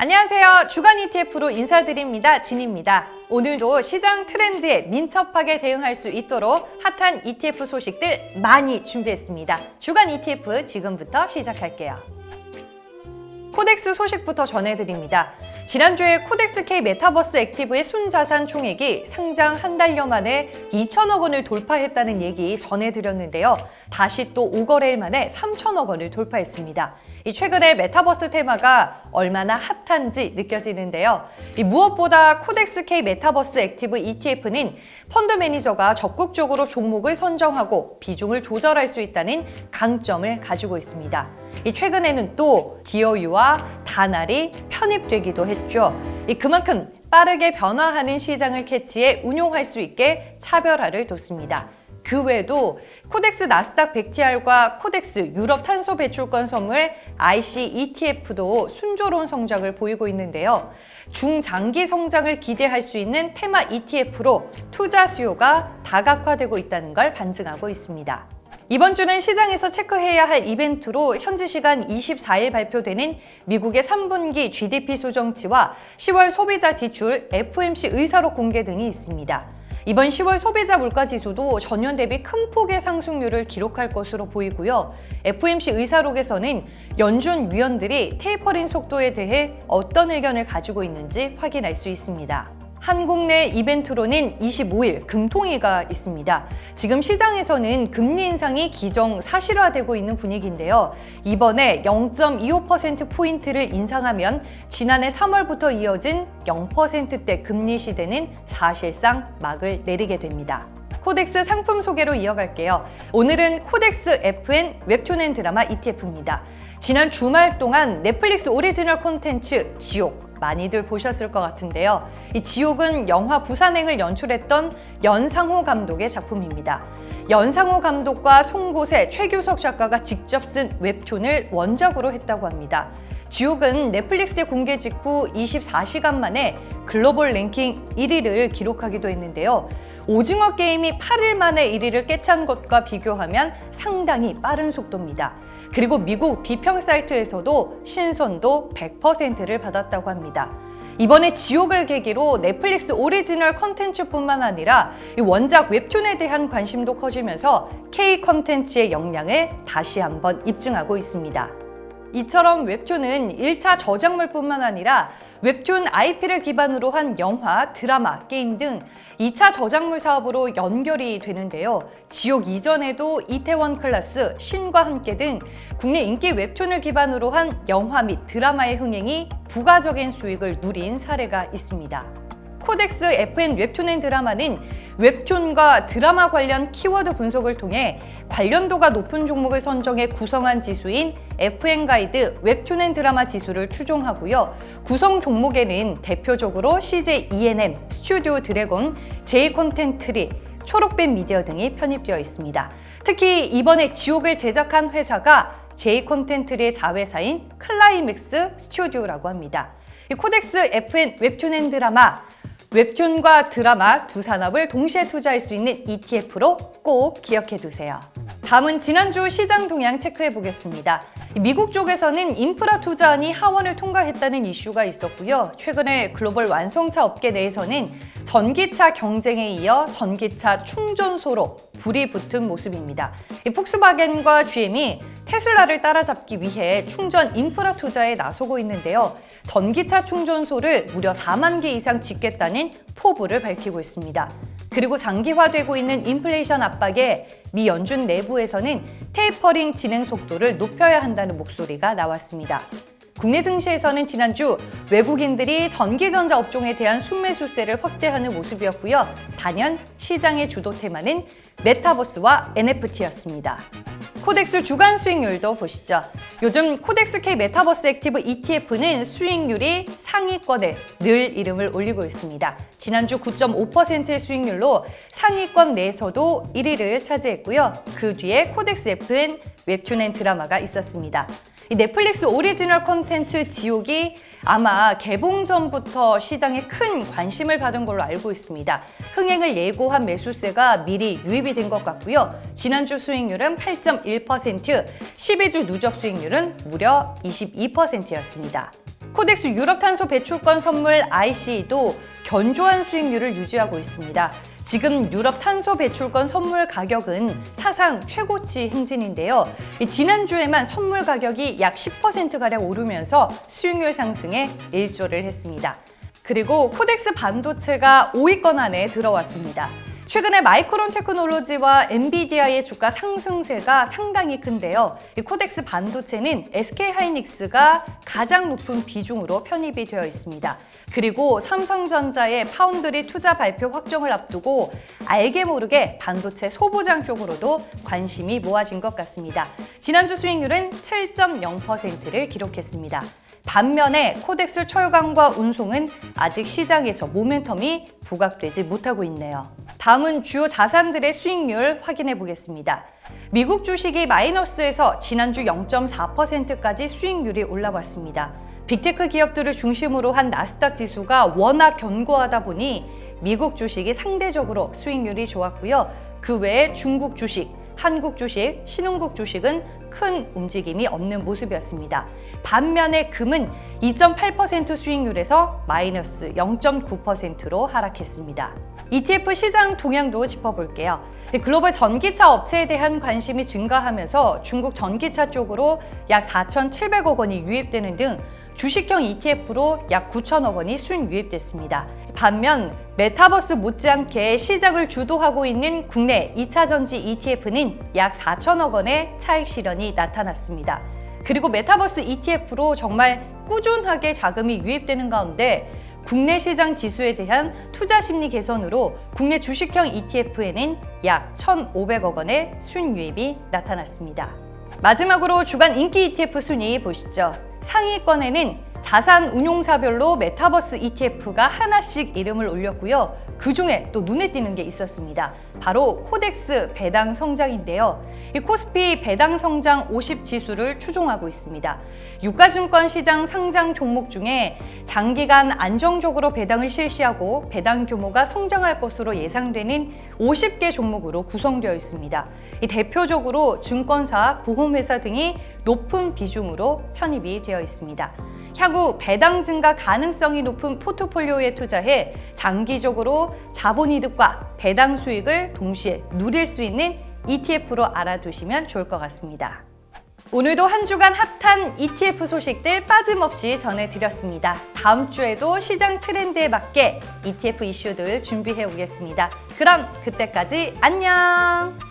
안녕하세요. 주간 ETF로 인사드립니다. 진입니다. 오늘도 시장 트렌드에 민첩하게 대응할 수 있도록 핫한 ETF 소식들 많이 준비했습니다. 주간 ETF 지금부터 시작할게요. 코덱스 소식부터 전해드립니다. 지난주에 코덱스 K 메타버스 액티브의 순자산 총액이 상장 한 달여 만에 2천억 원을 돌파했다는 얘기 전해드렸는데요. 다시 또 5거래일 만에 3천억 원을 돌파했습니다. 이 최근에 메타버스 테마가 얼마나 핫한지 느껴지는데요. 이 무엇보다 코덱스 K 메타버스 액티브 ETF는 펀드 매니저가 적극적으로 종목을 선정하고 비중을 조절할 수 있다는 강점을 가지고 있습니다. 이 최근에는 또 DOU와 다날이 편입되기도 했죠. 이 그만큼 빠르게 변화하는 시장을 캐치해 운용할 수 있게 차별화를 뒀습니다. 그 외에도 코덱스 나스닥 100TR과 코덱스 유럽 탄소 배출권 선물 IC ETF도 순조로운 성장을 보이고 있는데요. 중장기 성장을 기대할 수 있는 테마 ETF로 투자 수요가 다각화되고 있다는 걸 반증하고 있습니다. 이번 주는 시장에서 체크해야 할 이벤트로 현지 시간 24일 발표되는 미국의 3분기 GDP 수정치와 10월 소비자 지출 FMC 의사록 공개 등이 있습니다. 이번 10월 소비자 물가 지수도 전년 대비 큰 폭의 상승률을 기록할 것으로 보이고요. FMC 의사록에서는 연준 위원들이 테이퍼링 속도에 대해 어떤 의견을 가지고 있는지 확인할 수 있습니다. 한국 내 이벤트로는 25일 금통위가 있습니다. 지금 시장에서는 금리 인상이 기정 사실화되고 있는 분위기인데요. 이번에 0.25%포인트를 인상하면 지난해 3월부터 이어진 0%대 금리 시대는 사실상 막을 내리게 됩니다. 코덱스 상품 소개로 이어갈게요. 오늘은 코덱스 FN 웹툰 앤 드라마 ETF입니다. 지난 주말 동안 넷플릭스 오리지널 콘텐츠 지옥 많이들 보셨을 것 같은데요. 이 지옥은 영화 부산행을 연출했던 연상호 감독의 작품입니다. 연상호 감독과 송곳의 최규석 작가가 직접 쓴 웹툰을 원작으로 했다고 합니다. 지옥은 넷플릭스에 공개 직후 24시간 만에 글로벌 랭킹 1위를 기록하기도 했는데요. 오징어 게임이 8일 만에 1위를 깨찬 것과 비교하면 상당히 빠른 속도입니다. 그리고 미국 비평 사이트에서도 신선도 100%를 받았다고 합니다. 이번에 지옥을 계기로 넷플릭스 오리지널 컨텐츠뿐만 아니라 이 원작 웹툰에 대한 관심도 커지면서 K 컨텐츠의 역량을 다시 한번 입증하고 있습니다. 이처럼 웹툰은 1차 저작물뿐만 아니라 웹툰 IP를 기반으로 한 영화, 드라마, 게임 등 2차 저작물 사업으로 연결이 되는데요. 지옥 이전에도 이태원 클라스, 신과 함께 등 국내 인기 웹툰을 기반으로 한 영화 및 드라마의 흥행이 부가적인 수익을 누린 사례가 있습니다. 코덱스 FN 웹툰 앤 드라마는 웹툰과 드라마 관련 키워드 분석을 통해 관련도가 높은 종목을 선정해 구성한 지수인 FN 가이드 웹툰 앤 드라마 지수를 추종하고요. 구성 종목에는 대표적으로 CJ ENM, 스튜디오 드래곤, J 콘텐트리, 초록빛 미디어 등이 편입되어 있습니다. 특히 이번에 지옥을 제작한 회사가 J 콘텐트리의 자회사인 클라이맥스 스튜디오라고 합니다. 이 코덱스 FN 웹툰 앤 드라마 웹툰과 드라마 두 산업을 동시에 투자할 수 있는 ETF로 꼭 기억해 두세요. 다음은 지난주 시장 동향 체크해 보겠습니다. 미국 쪽에서는 인프라 투자안이 하원을 통과했다는 이슈가 있었고요. 최근에 글로벌 완성차 업계 내에서는 전기차 경쟁에 이어 전기차 충전소로 불이 붙은 모습입니다. 이 폭스바겐과 GM이 테슬라를 따라잡기 위해 충전 인프라 투자에 나서고 있는데요. 전기차 충전소를 무려 4만 개 이상 짓겠다는 포부를 밝히고 있습니다. 그리고 장기화되고 있는 인플레이션 압박에 미 연준 내부에서는 테이퍼링 진행 속도를 높여야 한다는 목소리가 나왔습니다. 국내 증시에서는 지난주 외국인들이 전기전자 업종에 대한 순매수세를 확대하는 모습이었고요. 단연 시장의 주도 테마는 메타버스와 NFT였습니다. 코덱스 주간 수익률도 보시죠. 요즘 코덱스 K 메타버스 액티브 ETF는 수익률이 상위권에 늘 이름을 올리고 있습니다. 지난주 9.5%의 수익률로 상위권 내에서도 1위를 차지했고요. 그 뒤에 코덱스 FN 웹툰 앤 드라마가 있었습니다. 이 넷플릭스 오리지널 콘텐츠 지옥이 아마 개봉 전부터 시장에 큰 관심을 받은 걸로 알고 있습니다. 흥행을 예고한 매수세가 미리 유입이 된 것 같고요. 지난주 수익률은 8.1%, 12주 누적 수익률은 무려 22%였습니다. 코덱스 유럽 탄소 배출권 선물 IC도 견조한 수익률을 유지하고 있습니다. 지금 유럽 탄소 배출권 선물 가격은 사상 최고치 행진인데요. 이 지난주에만 선물 가격이 약 10%가량 오르면서 수익률 상승에 일조를 했습니다. 그리고 코덱스 반도체가 5위권 안에 들어왔습니다. 최근에 마이크론 테크놀로지와 엔비디아의 주가 상승세가 상당히 큰데요. 이 코덱스 반도체는 SK 하이닉스가 가장 높은 비중으로 편입이 되어 있습니다. 그리고 삼성전자의 파운드리 투자 발표 확정을 앞두고 알게 모르게 반도체 소부장 쪽으로도 관심이 모아진 것 같습니다. 지난주 수익률은 7.0%를 기록했습니다. 반면에 코덱스 철강과 운송은 아직 시장에서 모멘텀이 부각되지 못하고 있네요. 다음은 주요 자산들의 수익률 확인해 보겠습니다. 미국 주식이 마이너스에서 지난주 0.4%까지 수익률이 올라왔습니다. 빅테크 기업들을 중심으로 한 나스닥 지수가 워낙 견고하다 보니 미국 주식이 상대적으로 수익률이 좋았고요. 그 외에 중국 주식, 한국 주식, 신흥국 주식은 큰 움직임이 없는 모습이었습니다. 반면에 금은 2.8% 수익률에서 마이너스 0.9%로 하락했습니다. ETF 시장 동향도 짚어볼게요. 글로벌 전기차 업체에 대한 관심이 증가하면서 중국 전기차 쪽으로 약 4,700억 원이 유입되는 등 주식형 ETF로 약 9천억 원이 순 유입됐습니다. 반면 메타버스 못지않게 시장을 주도하고 있는 국내 2차 전지 ETF는 약 4천억 원의 차익 실현이 나타났습니다. 그리고 메타버스 ETF로 정말 꾸준하게 자금이 유입되는 가운데 국내 시장 지수에 대한 투자 심리 개선으로 국내 주식형 ETF에는 약 1,500억 원의 순유입이 나타났습니다. 마지막으로 주간 인기 ETF 순위 보시죠. 상위권에는 자산 운용사별로 메타버스 ETF가 하나씩 이름을 올렸고요. 그 중에 또 눈에 띄는 게 있었습니다. 바로 코덱스 배당 성장인데요. 이 코스피 배당 성장 50 지수를 추종하고 있습니다. 유가증권 시장 상장 종목 중에 장기간 안정적으로 배당을 실시하고 배당 규모가 성장할 것으로 예상되는 50개 종목으로 구성되어 있습니다. 이 대표적으로 증권사, 보험회사 등이 높은 비중으로 편입이 되어 있습니다. 향후 배당 증가 가능성이 높은 포트폴리오에 투자해 장기적으로 자본 이득과 배당 수익을 동시에 누릴 수 있는 ETF로 알아두시면 좋을 것 같습니다. 오늘도 한 주간 핫한 ETF 소식들 빠짐없이 전해드렸습니다. 다음 주에도 시장 트렌드에 맞게 ETF 이슈들 준비해 오겠습니다. 그럼 그때까지 안녕!